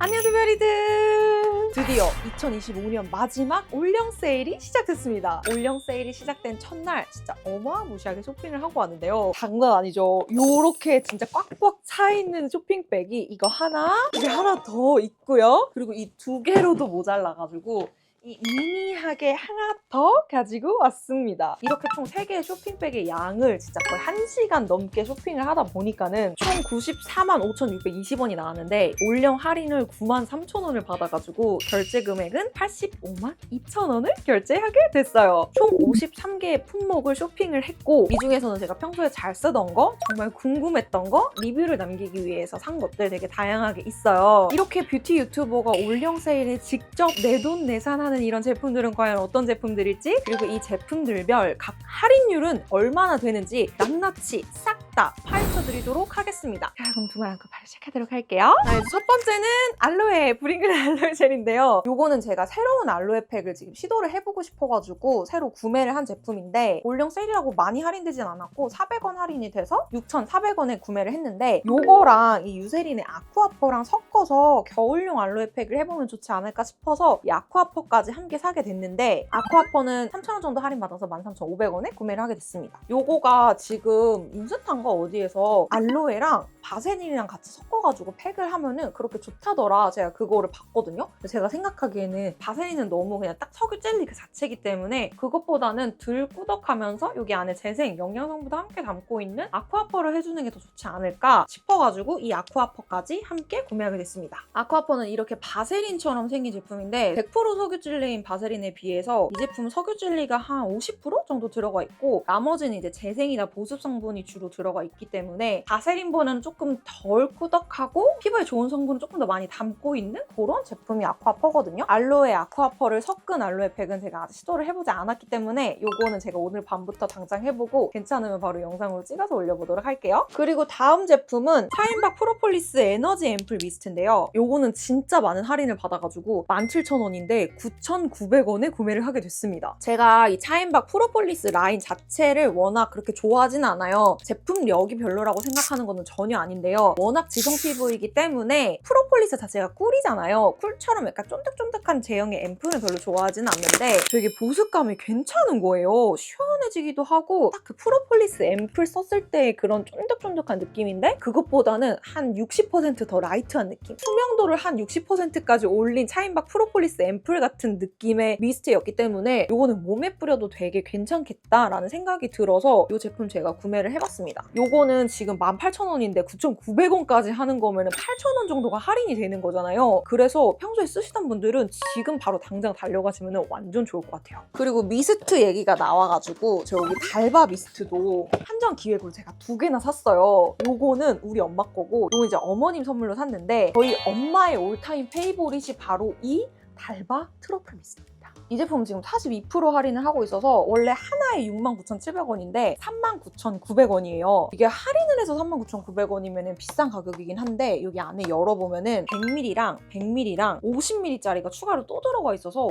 안녕 두별이들! 드디어 2025년 마지막 올영 세일이 시작됐습니다. 올영 세일이 시작된 첫날 진짜 어마무시하게 쇼핑을 하고 왔는데요. 장난 아니죠? 요렇게 진짜 꽉꽉 차 있는 쇼핑백이 이거 하나, 이게 하나 더 있고요. 그리고 이 두 개로도 모자라가지고 이 미니하게 하나 더 가지고 왔습니다. 이렇게 총 3개의 쇼핑백의 양을 진짜 거의 1시간 넘게 쇼핑을 하다 보니까는 총 94만 5,620원이 나왔는데 올영 할인을 9만 3천 원을 받아가지고 결제 금액은 85만 2천 원을 결제하게 됐어요. 총 53개의 품목을 쇼핑을 했고 이 중에서는 제가 평소에 잘 쓰던 거, 정말 궁금했던 거, 리뷰를 남기기 위해서 산 것들 되게 다양하게 있어요. 이렇게 뷰티 유튜버가 올영 세일에 직접 내 돈 내산 하는 이런 제품들은 과연 어떤 제품들일지 그리고 이 제품들별 각 할인율은 얼마나 되는지 낱낱이 싹 다 파헤쳐 드리도록 하겠습니다. 자, 그럼 두말 않고 바로 시작하도록 할게요. 자, 첫 번째는 알로에 브링글 알로에 젤인데요. 요거는 제가 새로운 알로에 팩을 지금 시도를 해보고 싶어가지고 새로 구매를 한 제품인데 올영 세일이라고 많이 할인되진 않았고 400원 할인이 돼서 6,400원에 구매를 했는데 요거랑 이 유세린의 아쿠아퍼랑 섞어서 겨울용 알로에 팩을 해보면 좋지 않을까 싶어서 이 아쿠아퍼까지 함께 사게 됐는데 아쿠아퍼는 3,000원 정도 할인받아서 13,500원에 구매를 하게 됐습니다. 요거가 지금 인스타인가 어디에서 알로에랑 바세린이랑 같이 섞어가지고 팩을 하면은 그렇게 좋다더라. 제가 그거를 봤거든요. 제가 생각하기에는 바세린은 너무 그냥 딱 석유 젤리 그 자체이기 때문에 그것보다는 덜 꾸덕하면서 여기 안에 재생, 영양성분도 함께 담고 있는 아쿠아퍼를 해주는 게 더 좋지 않을까 싶어가지고 이 아쿠아퍼까지 함께 구매하게 됐습니다. 아쿠아퍼는 이렇게 바세린처럼 생긴 제품인데 100% 석유 젤리인 바세린에 비해서 이 제품은 석유 젤리가 한 50% 정도 들어가 있고 나머지는 이제 재생이나 보습 성분이 주로 들어가 있기 때문에 바세린보다는 조금 덜 꾸덕하고 피부에 좋은 성분을 조금 더 많이 담고 있는 그런 제품이 아쿠아퍼거든요. 알로에 아쿠아퍼를 섞은 알로에 팩은 제가 아직 시도를 해보지 않았기 때문에 요거는 제가 오늘 밤부터 당장 해보고 괜찮으면 바로 영상으로 찍어서 올려보도록 할게요. 그리고 다음 제품은 차인박 프로폴리스 에너지 앰플 미스트인데요. 요거는 진짜 많은 할인을 받아가지고 17,000원인데 9,900원에 구매를 하게 됐습니다. 제가 이 차인박 프로폴리스 라인 자체를 워낙 그렇게 좋아하진 않아요. 제품력이 별로라고 생각하는 거는 전혀 아닌데요. 워낙 지성 피부이기 때문에 프로폴리스 자체가 꿀이잖아요. 꿀처럼 약간 쫀득쫀득한 제형의 앰플은 별로 좋아하진 않는데 되게 보습감이 괜찮은 거예요. 시원해지기도 하고 딱 그 프로폴리스 앰플 썼을 때의 그런 쫀득쫀득한 느낌인데 그것보다는 한 60%더 라이트한 느낌. 투명도를 한 60%까지 올린 차인박 프로폴리스 앰플 같은 느낌의 미스트였기 때문에 이거는 몸에 뿌려도 되게 괜찮겠다라는 생각이 들어서 이 제품 제가 구매를 해봤습니다. 요거는 지금 18,000원인데 9,900원까지 하는 거면 8,000원 정도가 할인이 되는 거잖아요. 그래서 평소에 쓰시던 분들은 지금 바로 당장 달려가시면 완전 좋을 것 같아요. 그리고 미스트 얘기가 나와가지고 제가 여기 달바 미스트도 한정 기획으로 제가 두 개나 샀어요. 요거는 우리 엄마 거고 요거 이제 어머님 선물로 샀는데 저희 엄마의 올타임 페이보릿이 바로 이 달바 트러플 미스트입니다. 이 제품 지금 42% 할인을 하고 있어서 원래 하나에 69,700원인데 39,900원이에요. 이게 할인을 해서 39,900원이면 비싼 가격이긴 한데 여기 안에 열어보면 은 100ml랑 100ml랑 50ml짜리가 추가로 또 들어가 있어서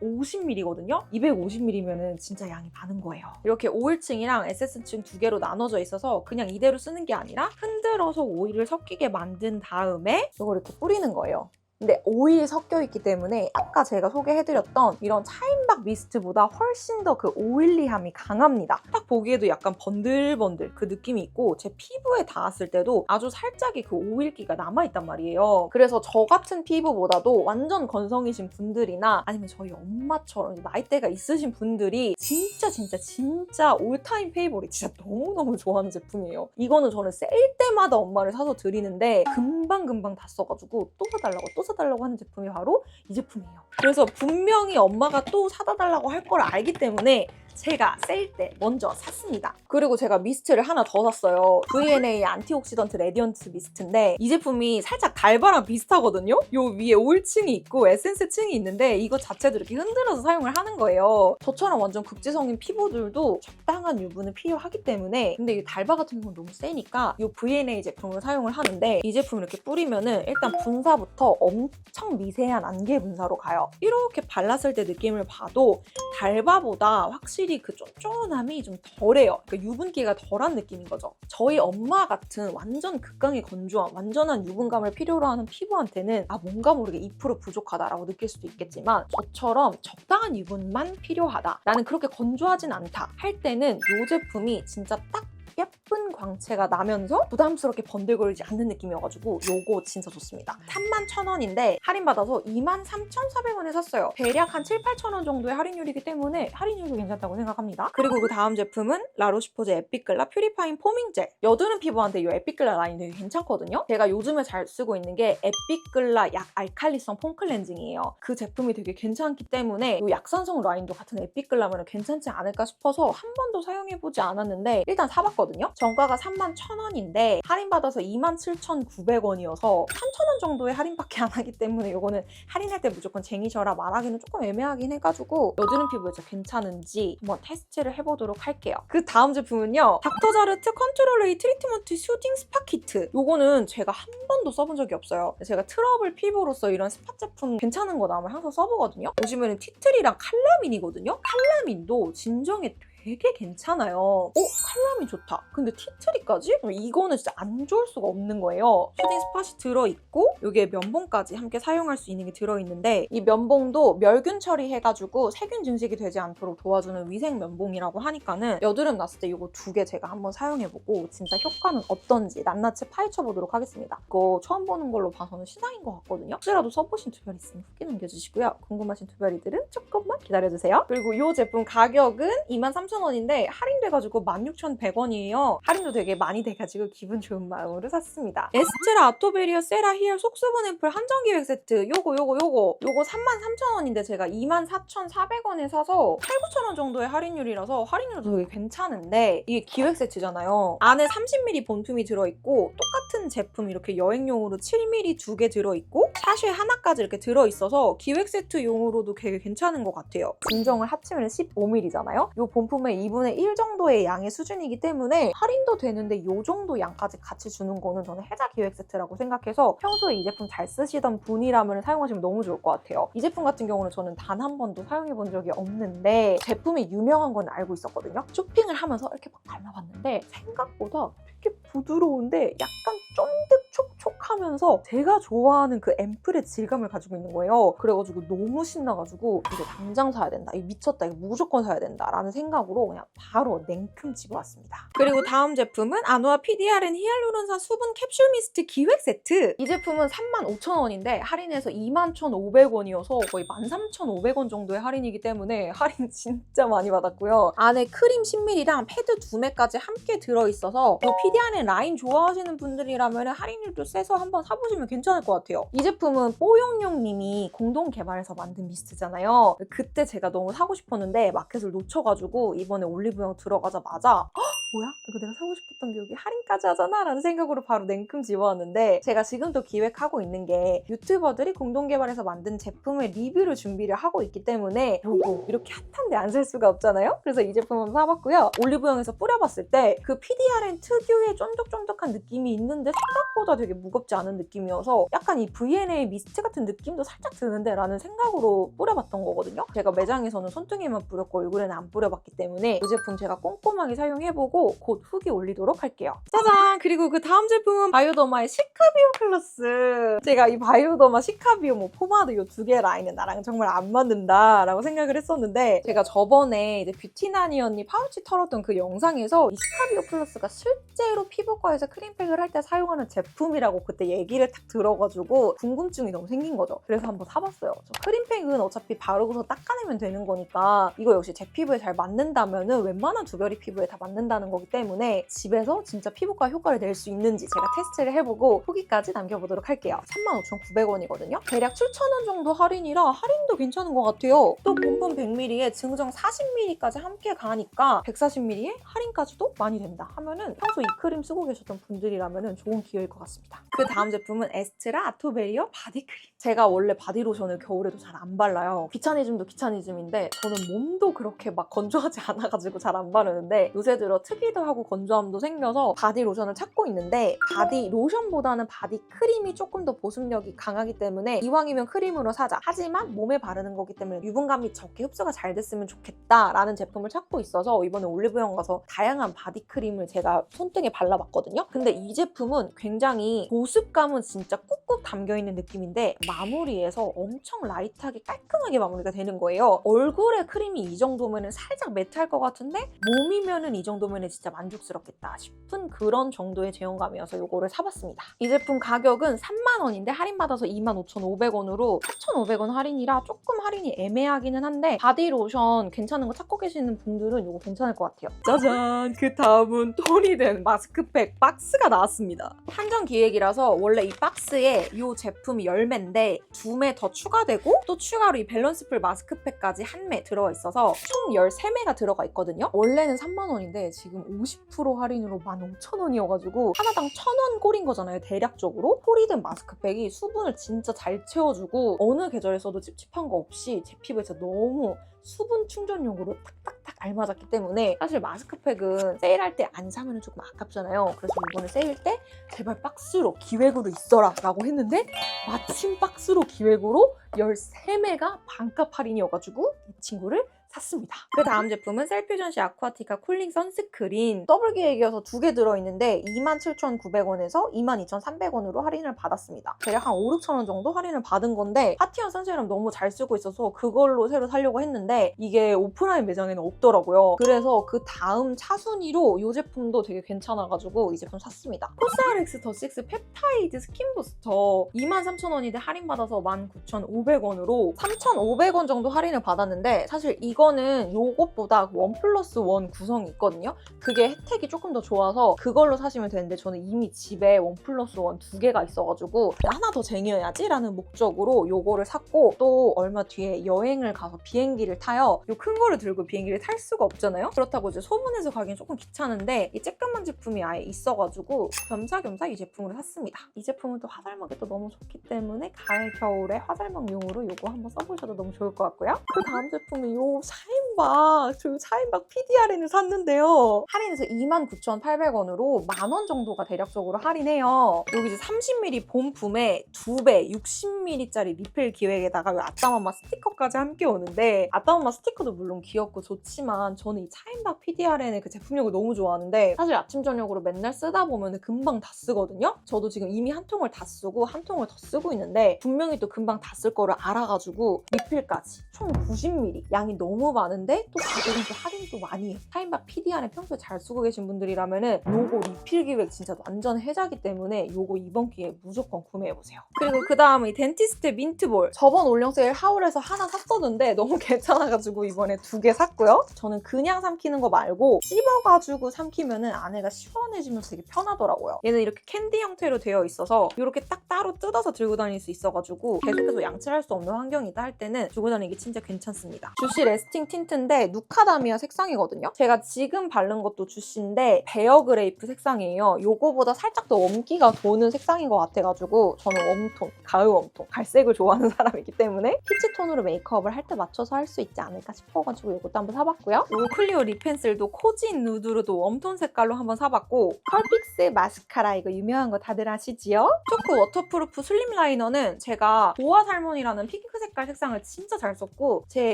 250ml거든요. 250ml면은 진짜 양이 많은 거예요. 이렇게 오일층이랑 에센스층 두 개로 나눠져 있어서 그냥 이대로 쓰는 게 아니라 흔들어서 오일을 섞이게 만든 다음에 이걸 이렇게 뿌리는 거예요. 근데 오일이 섞여 있기 때문에 아까 제가 소개해드렸던 이런 차인박 미스트보다 훨씬 더 그 오일리함이 강합니다. 딱 보기에도 약간 번들번들 그 느낌이 있고 제 피부에 닿았을 때도 아주 살짝의 그 오일기가 남아있단 말이에요. 그래서 저 같은 피부보다도 완전 건성이신 분들이나 아니면 저희 엄마처럼 나이대가 있으신 분들이 진짜 진짜 진짜 올타임 페이보릿 진짜 너무너무 좋아하는 제품이에요. 이거는 저는 세일 때마다 엄마를 사서 드리는데 금방금방 다 써가지고 또 사달라고 또 사달라고 하는 제품이 바로 이 제품이에요. 그래서 분명히 엄마가 또 사다 달라고 할 걸 알기 때문에 제가 세일 때 먼저 샀습니다. 그리고 제가 미스트를 하나 더 샀어요. V&A 안티옥시던트 레디언트 미스트인데 이 제품이 살짝 달바랑 비슷하거든요? 요 위에 오일층이 있고 에센스 층이 있는데 이거 자체도 이렇게 흔들어서 사용을 하는 거예요. 저처럼 완전 극지성인 피부들도 적당한 유분을 필요하기 때문에 근데 이 달바 같은 경우는 너무 세니까 이 V&A 제품을 사용을 하는데 이 제품을 이렇게 뿌리면은 일단 분사부터 엄청 미세한 안개 분사로 가요. 이렇게 발랐을 때 느낌을 봐도 달바보다 확실히 그 쫀쫀함이 좀 덜해요. 그러니까 유분기가 덜한 느낌인 거죠. 저희 엄마 같은 완전 극강의 건조함, 완전한 유분감을 필요로 하는 피부한테는 아 뭔가 모르게 2% 부족하다라고 느낄 수도 있겠지만 저처럼 적당한 유분만 필요하다. 나는 그렇게 건조하진 않다. 할 때는 이 제품이 진짜 딱 예쁜 광채가 나면서 부담스럽게 번들거리지 않는 느낌이어가지고 요거 진짜 좋습니다. 31,000원인데 할인받아서 23,400원에 샀어요. 대략 한 7, 8,000원 정도의 할인율이기 때문에 할인율도 괜찮다고 생각합니다. 그리고 그 다음 제품은 라로시포즈 에피글라 퓨리파인 포밍 젤. 여드름 피부한테 이 에피글라 라인 되게 괜찮거든요. 제가 요즘에 잘 쓰고 있는 게 에피글라 약 알칼리성 폼 클렌징이에요. 그 제품이 되게 괜찮기 때문에 이 약산성 라인도 같은 에피글라면 괜찮지 않을까 싶어서 한 번도 사용해보지 않았는데 일단 사봤거든요. 정가가 31,000원인데 할인받아서 27,900원이어서 3,000원 정도의 할인밖에 안 하기 때문에 이거는 할인할 때 무조건 쟁이셔라 말하기는 조금 애매하긴 해가지고 여드름 피부에 진짜 괜찮은지 한번 테스트를 해보도록 할게요. 그 다음 제품은요. 닥터자르트 컨트롤레이 트리트먼트 슈딩 스파 키트. 요거는 제가 한 번도 써본 적이 없어요. 제가 트러블 피부로서 이런 스파 제품 괜찮은 거 나오면 항상 써보거든요. 보시면 티트리랑 칼라민이거든요. 칼라민도 진정에 되게 괜찮아요. 어? 칼라민 좋다. 근데 티트리까지? 이거는 진짜 안 좋을 수가 없는 거예요. 슈딩 스팟이 들어있고 여기에 면봉까지 함께 사용할 수 있는 게 들어있는데 이 면봉도 멸균 처리해가지고 세균 증식이 되지 않도록 도와주는 위생 면봉이라고 하니까는 여드름 났을 때 이거 두 개 제가 한번 사용해보고 진짜 효과는 어떤지 낱낱이 파헤쳐보도록 하겠습니다. 이거 처음 보는 걸로 봐서는 시상인 것 같거든요. 혹시라도 써보신 투별 있으면 후기 남겨주시고요. 궁금하신 투별이들은 조금만 기다려주세요. 그리고 이 제품 가격은 23,000원 인데 할인돼가지고 16,100원이에요. 할인도 되게 많이 돼가지고 기분 좋은 마음으로 샀습니다. 에스트라 아토베리어 세라 히얼 속수분 앰플 한정 기획 세트 요거 요거 요거 요거 33,000원인데 제가 24,400원에 사서 8, 9,000원 정도의 할인율이라서 할인율도 되게 괜찮은데 이게 기획 세트잖아요. 안에 30ml 본품이 들어있고 똑같은 제품 이렇게 여행용으로 7ml 두 개 들어있고 샤쉐 하나까지 이렇게 들어있어서 기획 세트용으로도 되게 괜찮은 것 같아요. 증정을 합치면 15ml잖아요. 이 본품 의 2분의 1 정도의 양의 수준이기 때문에 할인도 되는데 이 정도 양까지 같이 주는 거는 저는 해자 기획 세트라고 생각해서 평소에 이 제품 잘 쓰시던 분이라면 사용하시면 너무 좋을 것 같아요. 이 제품 같은 경우는 저는 단 한 번도 사용해 본 적이 없는데 제품이 유명한 건 알고 있었거든요. 쇼핑을 하면서 이렇게 막 발라봤는데 생각보다 되게 부드러운데 약간 쫀득촉촉하면서 제가 좋아하는 그 앰플의 질감을 가지고 있는 거예요. 그래가지고 너무 신나가지고 이거 당장 사야 된다. 이거 미쳤다. 이거 무조건 사야 된다 라는 생각으로 그냥 바로 냉큼 집어왔습니다. 그리고 다음 제품은 아노아 PDRN 히알루론산 수분 캡슐 미스트 기획 세트. 이 제품은 35,000원인데 할인해서 21,500원이어서 거의 13,500원 정도의 할인이기 때문에 할인 진짜 많이 받았고요. 안에 크림 10ml랑 패드 2매까지 함께 들어있어서 이 PDRN 라인 좋아하시는 분들이라면 할인율도 세서 한번 사보시면 괜찮을 것 같아요. 이 제품은 뽀용용님이 공동 개발해서 만든 미스트잖아요. 그때 제가 너무 사고 싶었는데 마켓을 놓쳐가지고 이번에 올리브영 들어가자마자 헉, 뭐야? 이거 내가 사고 싶었던 게 여기 할인까지 하잖아? 라는 생각으로 바로 냉큼 집어왔는데 제가 지금도 기획하고 있는 게 유튜버들이 공동 개발해서 만든 제품의 리뷰를 준비를 하고 있기 때문에 요거 이렇게 핫한데 안 살 수가 없잖아요? 그래서 이 제품 한번 사봤고요. 올리브영에서 뿌려봤을 때 그 PDRN 특유의 쫀득쫀득한 느낌이 있는데 생각보다 되게 무겁지 않은 느낌이어서 약간 이 VNA 미스트 같은 느낌도 살짝 드는데 라는 생각으로 뿌려봤던 거거든요. 제가 매장에서는 손등에만 뿌렸고 얼굴에는 안 뿌려봤기 때문에 이 제품 제가 꼼꼼하게 사용해보고 곧 후기 올리도록 할게요. 짜잔! 그리고 그 다음 제품은 바이오더마의 시카비오 클러스. 제가 이 바이오더마 시카비오 뭐 포마드 이 두 개 라인은 나랑 정말 안 맞는다라고 생각을 했었는데 제가 저번에 이제 뷰티나니 언니 파우치 털었던 그 영상에서 이 시카비오 플러스가 실제로 피부과에서 크림팩을 할 때 사용하는 제품이라고 그때 얘기를 딱 들어가지고 궁금증이 너무 생긴 거죠. 그래서 한번 사봤어요. 저 크림팩은 어차피 바르고서 닦아내면 되는 거니까 이거 역시 제 피부에 잘 맞는다면은 웬만한 두별이 피부에 다 맞는다는 거기 때문에 집에서 진짜 피부과 효과를 낼 수 있는지 제가 테스트를 해보고 후기까지 남겨보도록 할게요. 35,900원이거든요. 대략 7,000원 정도 할인이라 할인도 괜찮은 것 같아요. 또 본품 100ml에 증정 40ml까지 함께 가니까 140ml에 할인까지도 많이 된다 하면은 평소 이 크림 쓰고 계셨던 분들이라면 좋은 기회일 것 같습니다. 그 다음 제품은 에스트라 아토베리어 바디크림. 제가 원래 바디로션을 겨울에도 잘 안 발라요. 귀차니즘도 귀차니즘인데 저는 몸도 그렇게 막 건조하지 않아가지고 잘 안 바르는데 요새 들어 특히 빨기도 하고 건조함도 생겨서 바디 로션을 찾고 있는데 바디 로션보다는 바디 크림이 조금 더 보습력이 강하기 때문에 이왕이면 크림으로 사자. 하지만 몸에 바르는 거기 때문에 유분감이 적게 흡수가 잘 됐으면 좋겠다라는 제품을 찾고 있어서 이번에 올리브영 가서 다양한 바디 크림을 제가 손등에 발라봤거든요. 근데 이 제품은 굉장히 보습감은 진짜 꾹꾹 담겨있는 느낌인데 마무리에서 엄청 라이트하게 깔끔하게 마무리가 되는 거예요. 얼굴에 크림이 이 정도면 살짝 매트할 것 같은데 몸이면 은 이 정도면 진짜 만족스럽겠다 싶은 그런 정도의 제형감이어서 이거를 사봤습니다. 이 제품 가격은 3만 원인데 할인받아서 25,500원으로 4,500원 할인이라 조금 할인이 애매하기는 한데 바디 로션 괜찮은 거 찾고 계시는 분들은 이거 괜찮을 것 같아요. 짜잔! 그 다음은 톤이 된 마스크팩 박스가 나왔습니다. 한정 기획이라서 원래 이 박스에 이 제품이 10매인데 2매 더 추가되고 또 추가로 이 밸런스풀 마스크팩까지 한 매 들어가 있어서 총 13매가 들어가 있거든요. 원래는 3만 원인데 지금 50% 할인으로 15,000원이어가지고 하나당 1,000원 꼴인 거잖아요. 대략적으로. 폴리든 마스크팩이 수분을 진짜 잘 채워주고 어느 계절에 써도 찝찝한 거 없이 제 피부에 진짜 너무 수분 충전용으로 탁탁탁 알맞았기 때문에 사실 마스크팩은 세일할 때 안 사면 조금 아깝잖아요. 그래서 이번에 세일 때 제발 박스로 기획으로 있어라 라고 했는데 마침 박스로 기획으로 13매가 반값 할인이어가지고 이 친구를 샀습니다. 그 다음 제품은 셀퓨전시 아쿠아티카 쿨링 선스크린 더블 기획이어서 두 개 들어있는데 27,900원에서 22,300원으로 할인을 받았습니다. 대략 한 5, 6,000원 정도 할인을 받은 건데 파티언 선세럼 너무 잘 쓰고 있어서 그걸로 새로 사려고 했는데 이게 오프라인 매장에는 없더라고요. 그래서 그 다음 차순위로 이 제품도 되게 괜찮아가지고 이 제품 샀습니다. 코스알엑스 더6 펩타이드 스킨 부스터 23,000원인데 할인받아서 19,500원으로 3,500원 정도 할인을 받았는데 사실 이거 는 요것보다 원 플러스 원 구성이 있거든요. 그게 혜택이 조금 더 좋아서 그걸로 사시면 되는데 저는 이미 집에 원 플러스 원 두 개가 있어가지고 하나 더 쟁여야지 라는 목적으로 요거를 샀고 또 얼마 뒤에 여행을 가서 비행기를 타요. 요 큰 거를 들고 비행기를 탈 수가 없잖아요. 그렇다고 이제 소분해서 가긴 조금 귀찮은데 이 쬐끄만 제품이 아예 있어가지고 겸사겸사 이 제품을 샀습니다. 이 제품은 또 화잘먹이 또 너무 좋기 때문에 가을 겨울에 화잘먹용으로 요거 한번 써보셔도 너무 좋을 것 같고요. 그 다음 제품은 요 샤인박 저 샤인박 PDRN을 샀는데요. 할인해서 29,800원으로 만 원 정도가 대략적으로 할인해요. 여기 이제 30ml 본품에 2배 60ml짜리 리필 기획에다가 요 아따맘마 스티커까지 함께 오는데 아따맘마 스티커도 물론 귀엽고 좋지만 저는 이 샤인박 PDRN의 그 제품력을 너무 좋아하는데 사실 아침 저녁으로 맨날 쓰다 보면 금방 다 쓰거든요. 저도 지금 이미 한 통을 다 쓰고 한 통을 더 쓰고 있는데 분명히 또 금방 다 쓸 거를 알아가지고 리필까지 총 90ml 양이 너무 많은데 또 가격은 또 할인도 많이 해. 샤인박 PDRN 평소에 잘 쓰고 계신 분들이라면은 요거 리필 기획 진짜 완전 혜자기 때문에 요거 이번 기회에 무조건 구매해보세요. 그리고 그 다음에 이 덴티스트 민트볼 저번 올영 세일 하울에서 하나 샀었는데 너무 괜찮아가지고 이번에 두 개 샀고요. 저는 그냥 삼키는 거 말고 씹어가지고 삼키면은 안에가 시원해지면서 되게 편하더라고요. 얘는 이렇게 캔디 형태로 되어 있어서 이렇게 딱 따로 뜯어서 들고 다닐 수 있어가지고 계속해서 양치할 수 없는 환경이다 할 때는 들고 다니기 진짜 괜찮습니다. 주시 레스 팅 틴트인데 누카다미아 색상이거든요. 제가 지금 바른 것도 주시인데 베어 그레이프 색상이에요. 요거보다 살짝 더 웜기가 도는 색상인 것 같아가지고 저는 웜톤, 가을 웜톤, 갈색을 좋아하는 사람이기 때문에 피치 톤으로 메이크업을 할 때 맞춰서 할 수 있지 않을까 싶어가지고 이것도 한번 사봤고요. 요 클리오 립 펜슬도 코진 누드로도 웜톤 색깔로 한번 사봤고 컬픽스 마스카라 이거 유명한 거 다들 아시지요? 초코 워터프루프 슬림 라이너는 제가 보아 살몬이라는 핑크 색깔 색상을 진짜 잘 썼고 제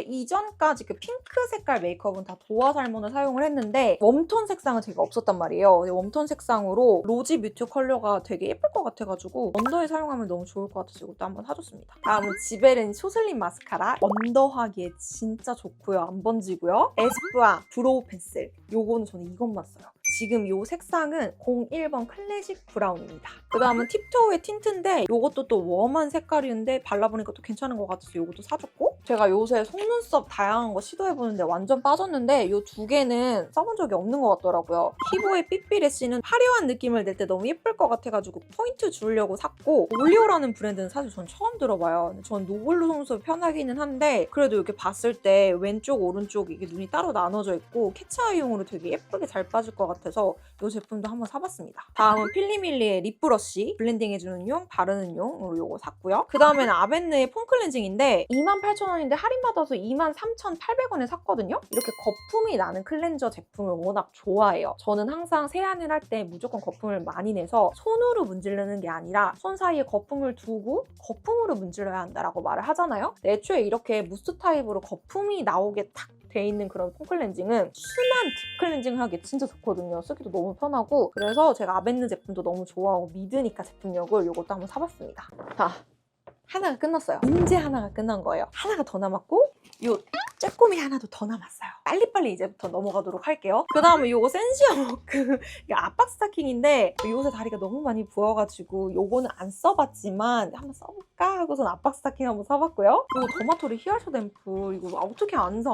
이전까지 그 핑크 색깔 메이크업은 다 도아 살몬을 사용을 했는데 웜톤 색상은 제가 없었단 말이에요. 웜톤 색상으로 로지 뮤트 컬러가 되게 예쁠 것 같아가지고 언더에 사용하면 너무 좋을 것 같아서 이것도 한번 사줬습니다. 다음은 지베른 소슬림 마스카라 언더하기에 진짜 좋고요. 안 번지고요. 에스쁘아 브로우 펜슬 요거는 저는 이것만 써요. 지금 요 색상은 01번 클래식 브라운입니다. 그 다음은 팁토우의 틴트인데 이것도 또 웜한 색깔이는데 발라보니까 또 괜찮은 것 같아서 이것도 사줬고 제가 요새 속눈썹 다양한 거 시도해보는데 완전 빠졌는데 이 두 개는 써본 적이 없는 것 같더라고요. 피부에 삐삐레쉬는 화려한 느낌을 낼 때 너무 예쁠 것 같아가지고 포인트 주려고 샀고 올리오라는 브랜드는 사실 전 처음 들어봐요. 전 노블로 속눈썹이 편하기는 한데 그래도 이렇게 봤을 때 왼쪽 오른쪽 이게 눈이 따로 나눠져 있고 캐치아이용으로 되게 예쁘게 잘 빠질 것 같아서 이 제품도 한번 사봤습니다. 다음은 필리밀리의 립 브러쉬 블렌딩 해주는 용, 바르는 용으로 이거 샀고요. 그 다음에는 아벤느의 폼 클렌징인데 28,000원 원인데 할인받아서 23,800원에 샀거든요. 이렇게 거품이 나는 클렌저 제품을 워낙 좋아해요. 저는 항상 세안을 할 때 무조건 거품을 많이 내서 손으로 문지르는 게 아니라 손 사이에 거품을 두고 거품으로 문질러야 한다라고 말을 하잖아요. 애초에 이렇게 무스 타입으로 거품이 나오게 탁돼 있는 그런 폼 클렌징은 순한 딥 클렌징 하기 진짜 좋거든요. 쓰기도 너무 편하고 그래서 제가 아벤느 제품도 너무 좋아하고 믿으니까 제품력을 이것도 한번 사봤습니다. 자, 하나가 끝났어요. 이제 하나가 끝난 거예요. 하나가 더 남았고 요 쬐꼬미 하나도 더 남았어요. 빨리빨리 이제부터 넘어가도록 할게요. 그 다음에 요거 센시어워크 압박 스타킹인데 요새 다리가 너무 많이 부어가지고 요거는 안 써봤지만 한번 써볼까 하고선 압박 스타킹 한번 사봤고요. 요 더마토리 히알샤 앰플 이거 어떻게 안 사?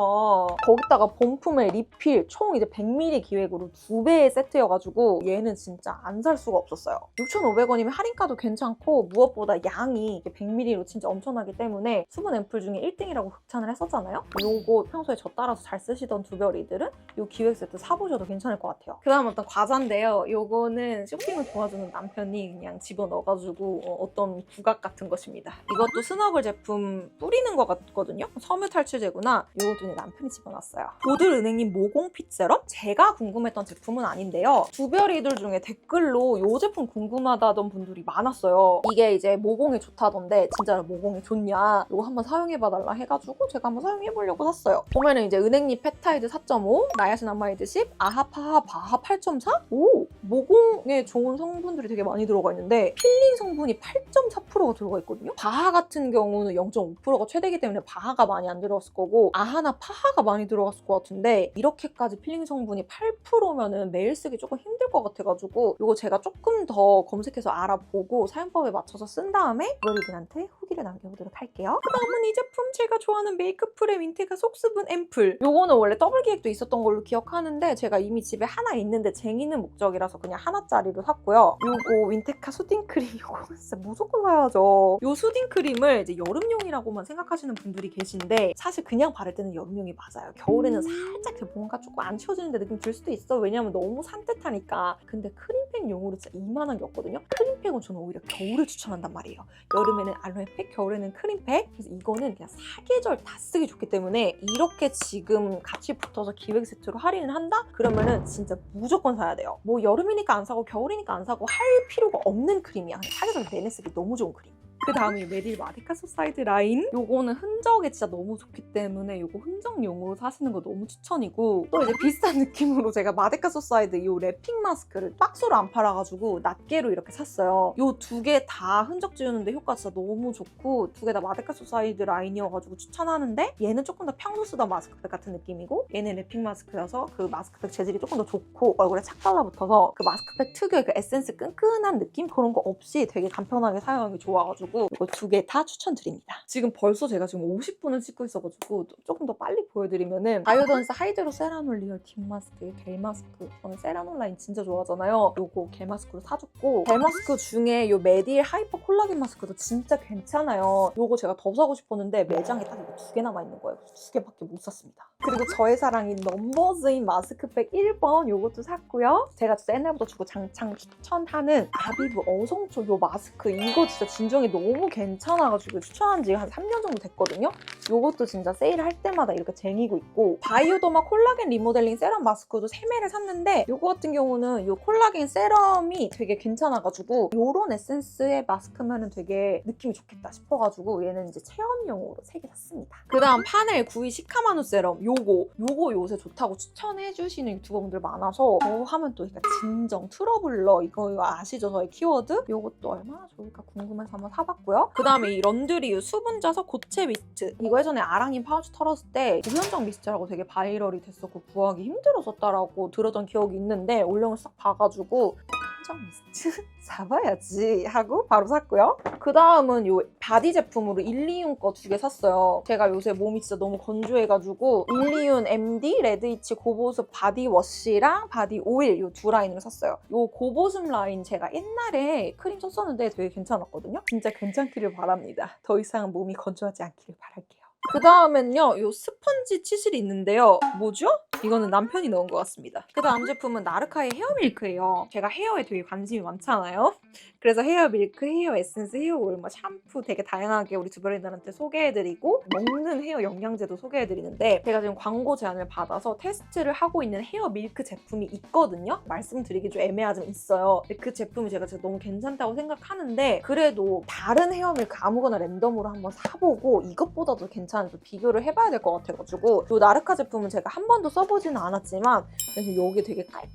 거기다가 본품에 리필 총 이제 100ml 기획으로 두 배의 세트여가지고 얘는 진짜 안 살 수가 없었어요. 6,500원이면 할인가도 괜찮고 무엇보다 양이 100ml 로 진짜 엄청나기 때문에 수분 앰플 중에 1등이라고 극찬을 했었잖아요. 요거 평소에 저 따라서 잘 쓰시던 두별이들은 요 기획 세트 사보셔도 괜찮을 것 같아요. 그 다음 어떤 과자인데요. 요거는 쇼핑을 도와주는 남편이 그냥 집어넣어가지고 어, 떤 부각 같은 것입니다. 이것도 스너글 제품 뿌리는 것 같거든요. 섬유 탈취제구나. 요것도 내 남편이 집어놨어요. 보들 은행님 모공 핏 세럼? 제가 궁금했던 제품은 아닌데요. 두별이들 중에 댓글로 요 제품 궁금하다던 분들이 많았어요. 이게 이제 모공에 좋다던데 진짜로 모공에 좋냐? 이거 한번 사용해봐달라 해가지고 제가 한번 사용해보려고 샀어요. 보면은 이제 은행잎 펩타이드 4.5, 나야신 아마이드 10, 아하 파하 바하 8.4? 오! 모공에 좋은 성분들이 되게 많이 들어가 있는데 필링 성분이 8.4%가 들어가 있거든요. 바하 같은 경우는 0.5%가 최대이기 때문에 바하가 많이 안 들어갔을 거고 아하나 파하가 많이 들어갔을 것 같은데 이렇게까지 필링 성분이 8%면은 매일 쓰기 조금 힘들 것 같아가지고 이거 제가 조금 더 검색해서 알아보고 사용법에 맞춰서 쓴 다음에 여러분들한테 후기를 남겨보도록 할게요. 그 다음은 이 제품 제가 좋아하는 메이크프의 윈테가 속수분 앰플 요거는 원래 더블 기획도 있었던 걸로 기억하는데 제가 이미 집에 하나 있는데 쟁이는 목적이라서 그냥 하나짜리로 샀고요. 요거 윈테카 수딩 크림 요거 진짜 무조건 사야죠. 요 수딩 크림을 이제 여름용이라고만 생각하시는 분들이 계신데 사실 그냥 바를 때는 여름용이 맞아요. 겨울에는 살짝 그 뭔가 조금 안 치워지는데 느낌 들 수도 있어. 왜냐면 너무 산뜻하니까. 근데 크림팩 용으로 진짜 이만한 게 없거든요. 크림팩은 저는 오히려 겨울을 추천한단 말이에요. 여름에는 알로에팩, 겨울에는 크림팩. 그래서 이거는 그냥 사계절 다 쓰기 좋기 때문에 이렇게 지금 같이 붙어서 기획 세트로 할인을 한다? 그러면은 진짜 무조건 사야 돼요. 뭐 여름 이니까 안 사고 겨울이니까 안 사고 할 필요가 없는 크림이야. 사계절 내내 쓰기 너무 좋은 크림. 그 다음에 메딜 마데카 소사이드 라인. 요거는 흔적에 진짜 너무 좋기 때문에 요거 흔적용으로 사시는 거 너무 추천이고 또 이제 비슷한 느낌으로 제가 마데카 소사이드 요 랩핑 마스크를 박스로 안 팔아가지고 낱개로 이렇게 샀어요. 요 두 개 다 흔적 지우는데 효과 진짜 너무 좋고 두 개 다 마데카 소사이드 라인이어가지고 추천하는데 얘는 조금 더 평소 쓰던 마스크팩 같은 느낌이고 얘는 랩핑 마스크여서 그 마스크팩 재질이 조금 더 좋고 얼굴에 착 달라붙어서 그 마스크팩 특유의 그 에센스 끈끈한 느낌? 그런 거 없이 되게 간편하게 사용하기 좋아가지고 이거 두 개 다 추천드립니다. 지금 벌써 제가 지금 50분을 찍고 있어가지고 조금 더 빨리 보여드리면은 바이오던스 하이드로 세라놀 리얼 딥 마스크, 겔 마스크 저는 세라놀 라인 진짜 좋아하잖아요. 요거 겔 마스크로 사줬고 겔 마스크 중에 요 메딜 하이퍼 콜라겐 마스크도 진짜 괜찮아요. 요거 제가 더 사고 싶었는데 매장에 딱 이거 두 개 남아있는 거예요. 두 개밖에 못 샀습니다. 그리고 저의 사랑인 넘버즈인 마스크팩 1번 요것도 샀고요. 제가 진짜 옛날부터 주고 장창 추천하는 아비브 어성초 요 마스크 이거 진짜 진정이 너무 괜찮아가지고 추천한 지 한 3년 정도 됐거든요. 요것도 진짜 세일할 때마다 이렇게 쟁이고 있고 바이오더마 콜라겐 리모델링 세럼 마스크도 3매를 샀는데 요거 같은 경우는 요 콜라겐 세럼이 되게 괜찮아가지고 요런 에센스의 마스크면은 되게 느낌이 좋겠다 싶어가지고 얘는 이제 체험용으로 3개 샀습니다. 그 다음 파넬 구이 시카마누 세럼 요거 요거 요새 좋다고 추천해주시는 유튜버분들 많아서 저 하면 또 진정 트러블러 이거 아시죠 저의 키워드? 요것도 얼마나 좋을까 궁금해서 한번 사봤 고요. 그 다음에 이 런드리유 수분자석 고체 미스트 이거 예전에 아랑인 파우치 털었을 때 무현정 미스트라고 되게 바이럴이 됐었고 구하기 힘들었었다라고 들었던 기억이 있는데 올영을 싹 봐가지고 한정 미스트 사봐야지 하고 바로 샀고요. 그 다음은 요 바디 제품으로 일리윤 거 두 개 샀어요. 제가 요새 몸이 진짜 너무 건조해가지고 일리윤 MD 레드이치 고보습 바디 워시랑 바디 오일 요 두 라인을 샀어요. 요 고보습 라인 제가 옛날에 크림 썼었는데 되게 괜찮았거든요. 진짜 괜찮기를 바랍니다. 더 이상 몸이 건조하지 않기를 바랄게요. 그 다음엔요, 요 스펀지 치실이 있는데요. 뭐죠? 이거는 남편이 넣은 것 같습니다. 그 다음 제품은 나르카의 헤어 밀크예요. 제가 헤어에 되게 관심이 많잖아요. 그래서 헤어 밀크, 헤어 에센스, 헤어 오일, 뭐 샴푸 되게 다양하게 우리 주변인들한테 소개해드리고 먹는 헤어 영양제도 소개해드리는데 제가 지금 광고 제안을 받아서 테스트를 하고 있는 헤어 밀크 제품이 있거든요. 말씀드리기 좀 애매하지만 있어요. 그 제품이 제가 진짜 너무 괜찮다고 생각하는데 그래도 다른 헤어 밀크 아무거나 랜덤으로 한번 사보고 이것보다도 괜찮은지 비교를 해봐야 될 것 같아가지고 이 나르카 제품은 제가 한 번도 써보지는 않았지만 그래서 여기 되게 깔끔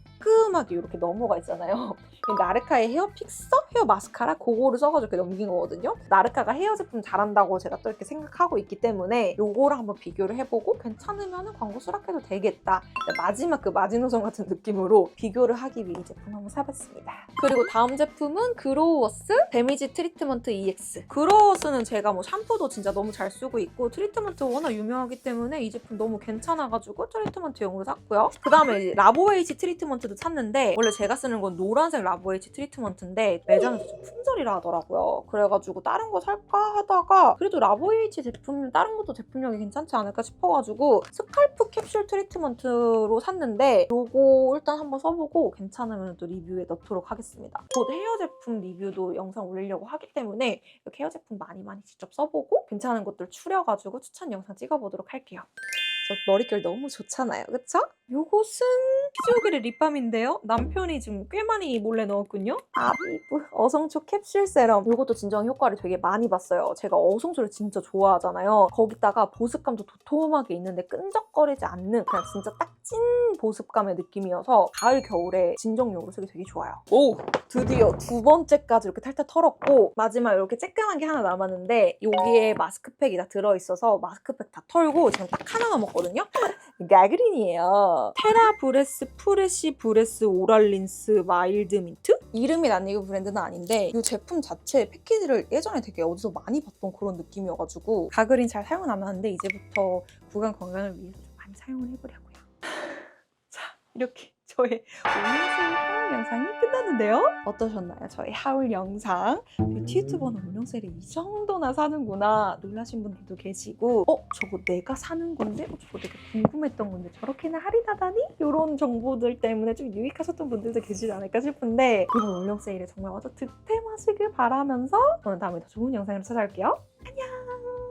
하게 이렇게 넘어가 있잖아요. 이 나르카의 헤어 픽서, 헤어 마스카라 그거를 써가지고 이렇게 넘긴 거거든요. 나르카가 헤어 제품 잘한다고 제가 또 이렇게 생각하고 있기 때문에 요거랑 한번 비교를 해보고 괜찮으면 광고 수락해도 되겠다. 마지막 그 마지노선 같은 느낌으로 비교를 하기 위해 이 제품 한번 사봤습니다. 그리고 다음 제품은 그로워스 데미지 트리트먼트 EX. 그로워스는 제가 뭐 샴푸도 진짜 너무 잘 쓰고 있고 트리트먼트 워낙 유명하기 때문에 이 제품 너무 괜찮아가지고 트리트먼트용으로 샀고요. 그 다음에 라보에이치 트리트먼트 도 샀는데 원래 제가 쓰는 건 노란색 라보에이치 트리트먼트인데 매장에서 좀 품절이라 하더라고요. 그래가지고 다른 거 살까 하다가 그래도 라보에이치 제품 다른 것도 제품력이 괜찮지 않을까 싶어가지고 스칼프 캡슐 트리트먼트로 샀는데 요거 일단 한번 써보고 괜찮으면 또 리뷰에 넣도록 하겠습니다. 곧 헤어 제품 리뷰도 영상 올리려고 하기 때문에 헤어 제품 많이 많이 직접 써보고 괜찮은 것들 추려가지고 추천 영상 찍어보도록 할게요. 저 머릿결 너무 좋잖아요. 그쵸? 요것은 피지오겔의 립밤인데요. 남편이 지금 꽤 많이 몰래 넣었군요. 아비브 어성초 캡슐 세럼. 요것도 진정 효과를 되게 많이 봤어요. 제가 어성초를 진짜 좋아하잖아요. 거기다가 보습감도 도톰하게 있는데 끈적거리지 않는 그냥 진짜 딱 찐 보습감의 느낌이어서 가을 겨울에 진정용으로 쓰기 되게 좋아요. 오! 드디어 두 번째까지 이렇게 탈탈 털었고 마지막 이렇게 쬐끄만 게 하나 남았는데 여기에 마스크팩이 다 들어있어서 마스크팩 다 털고 지금 딱 하나만 먹 거든요. 가그린이에요. 테라 브레스 프레시 브레스 오랄린스 마일드 민트? 이름이 낯익은 브랜드는 아닌데 이 제품 자체 패키지를 예전에 되게 어디서 많이 봤던 그런 느낌이어가지고 가그린 잘 사용은 안 하는데 이제부터 구강 건강을 위해서 좀 많이 사용을 해보려고요. 자 이렇게 저의 올영세일 하울 영상이 끝났는데요. 어떠셨나요? 저의 하울 영상. 뷰티 유튜버는 올영세일에 이 정도나 사는구나 놀라신 분들도 계시고 어? 저거 내가 사는 건데? 어, 저거 내가 궁금했던 건데 저렇게나 할인하다니? 이런 정보들 때문에 좀 유익하셨던 분들도 계시지 않을까 싶은데 이번 올영세일에 정말 와서 득템하시길 바라면서 저는 다음에 더 좋은 영상으로 찾아올게요. 안녕!